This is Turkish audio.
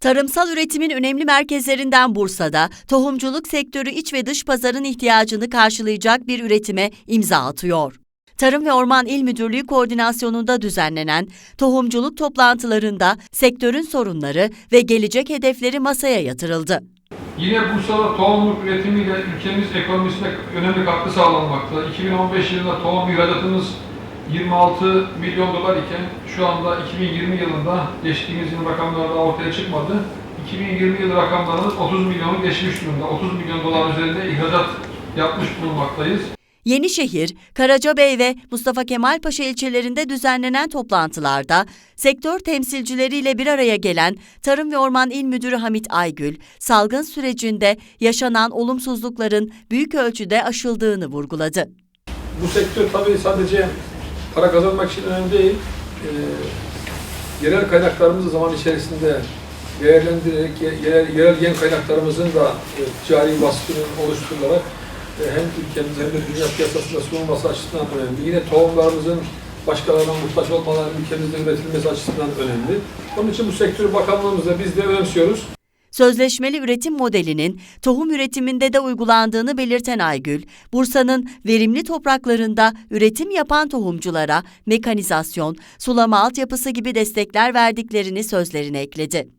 Tarımsal üretimin önemli merkezlerinden Bursa'da tohumculuk sektörü iç ve dış pazarın ihtiyacını karşılayacak bir üretime imza atıyor. Tarım ve Orman İl Müdürlüğü koordinasyonunda düzenlenen tohumculuk toplantılarında sektörün sorunları ve gelecek hedefleri masaya yatırıldı. Yine Bursa'da tohumluk üretimiyle ülkemiz ekonomisine önemli katkı sağlanmakta. 2015 yılında tohum ihracatımız 26 milyon dolar iken şu anda 2020 yılında geçtiğimiz yıl rakamlar daha ortaya çıkmadı. 2020 yıl rakamlarımız 30 milyonu geçmiş durumda. 30 milyon dolar üzerinde ihracat yapmış bulunmaktayız. Yenişehir, Karacabey ve Mustafa Kemal Paşa ilçelerinde düzenlenen toplantılarda sektör temsilcileriyle bir araya gelen Tarım ve Orman İl Müdürü Hamit Aygül, salgın sürecinde yaşanan olumsuzlukların büyük ölçüde aşıldığını vurguladı. Bu sektör tabii sadece para kazanmak için önemli değil. Ee, yerel kaynaklarımızı zaman içerisinde değerlendirerek ye- yerel, yerel gen kaynaklarımızın da e, ticari vasfının oluşturularak e, hem ülkemiz hem de dünya piyasasında sunulması açısından önemli. Yine tohumlarımızın başkalarına muhtaç olmadan ülkemizde üretilmesi açısından önemli. Onun için bu sektörü bakanlığımızda biz de önemsiyoruz. Sözleşmeli üretim modelinin tohum üretiminde de uygulandığını belirten Aygül, Bursa'nın verimli topraklarında üretim yapan tohumculara mekanizasyon, sulama altyapısı gibi destekler verdiklerini sözlerine ekledi.